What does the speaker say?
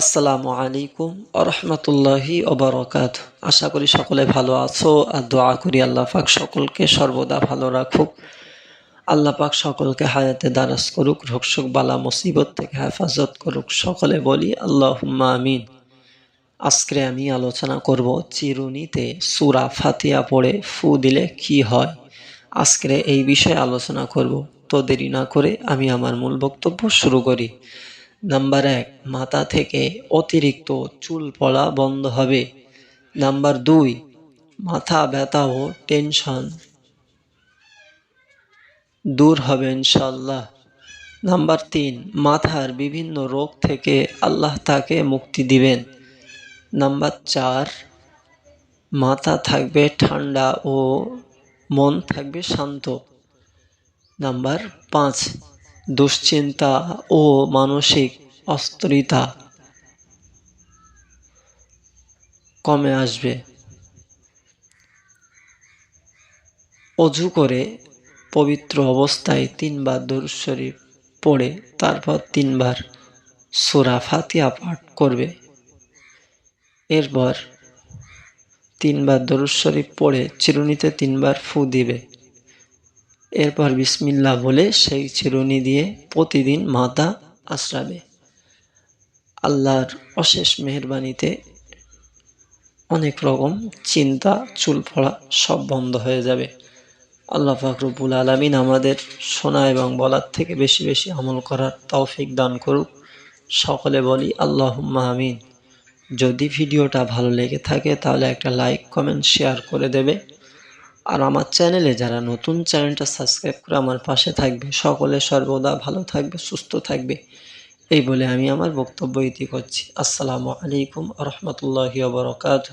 আসসালামু আলাইকুম আরহামতুল্লাহি ওবরকাত আশা করি সকলে ভালো আছো আর দোয়া করি আল্লাহ পাক সকলকে সর্বদা ভালো রাখুক। আল্লাহ পাক সকলকে হায়াতে দারাজ করুক রোগশোক বালা, মুসিবত থেকে হেফাজত করুক, সকলে বলি আল্লাহ আমিন। আজকে আমি আলোচনা করব চিরুনিতে সুরা ফাতিয়া পড়ে ফু দিলে কি হয়। আজকে এই বিষয়ে আলোচনা করব। তো দেরি না করে আমি আমার মূল বক্তব্য শুরু করি। নাম্বার এক, মাথা থেকে অতিরিক্ত চুল পড়া বন্ধ হবে। নাম্বার দুই, মাথা ব্যথা ও টেনশন দূর হবে ইনশাল্লাহ নাম্বার তিন, মাথার বিভিন্ন রোগ থেকে আল্লাহ তাকে মুক্তি দিবেন। নাম্বার চার, মাথা থাকবে ঠান্ডা ও মন থাকবে শান্ত। নাম্বার পাঁচ দুশ্চিন্তা ও মানসিক অস্থিরতা কমে আসবে। অজু করে পবিত্র অবস্থায় তিনবার দরুদ শরীফ পড়ে, তারপর তিনবার সুরা ফাতিয়া পাঠ করবে। এরপর তিনবার দরুদ শরীফ পড়ে, চিরুনিতে তিনবার ফু দিবে। এরপর বিসমিল্লা বলে সেই চিরুনি দিয়ে প্রতিদিন মাথা আশ্রাবে আল্লাহর অশেষ মেহরবানিতে অনেক রকম চিন্তা চুল পড়া সব বন্ধ হয়ে যাবে। আল্লাহ ফাকরুবুল আলমিন আমাদের শোনা এবং বলার থেকে বেশি বেশি আমল করার তৌফিক দান করুক। সকলে বলি আল্লাহ আমিন। যদি ভিডিওটা ভালো লেগে থাকে তাহলে একটা লাইক, কমেন্ট, শেয়ার করে দেবে। আর আমার চ্যানেলে যারা নতুন চ্যানেলটা সাবস্ক্রাইব করে আমার পাশে থাকবে, সকলে সর্বদা ভালো থাকবে, সুস্থ থাকবে। এই বলে আমি আমার বক্তব্য ইতি করছি। আসসালামু আলাইকুম রহমতুল্লাহ বরকাত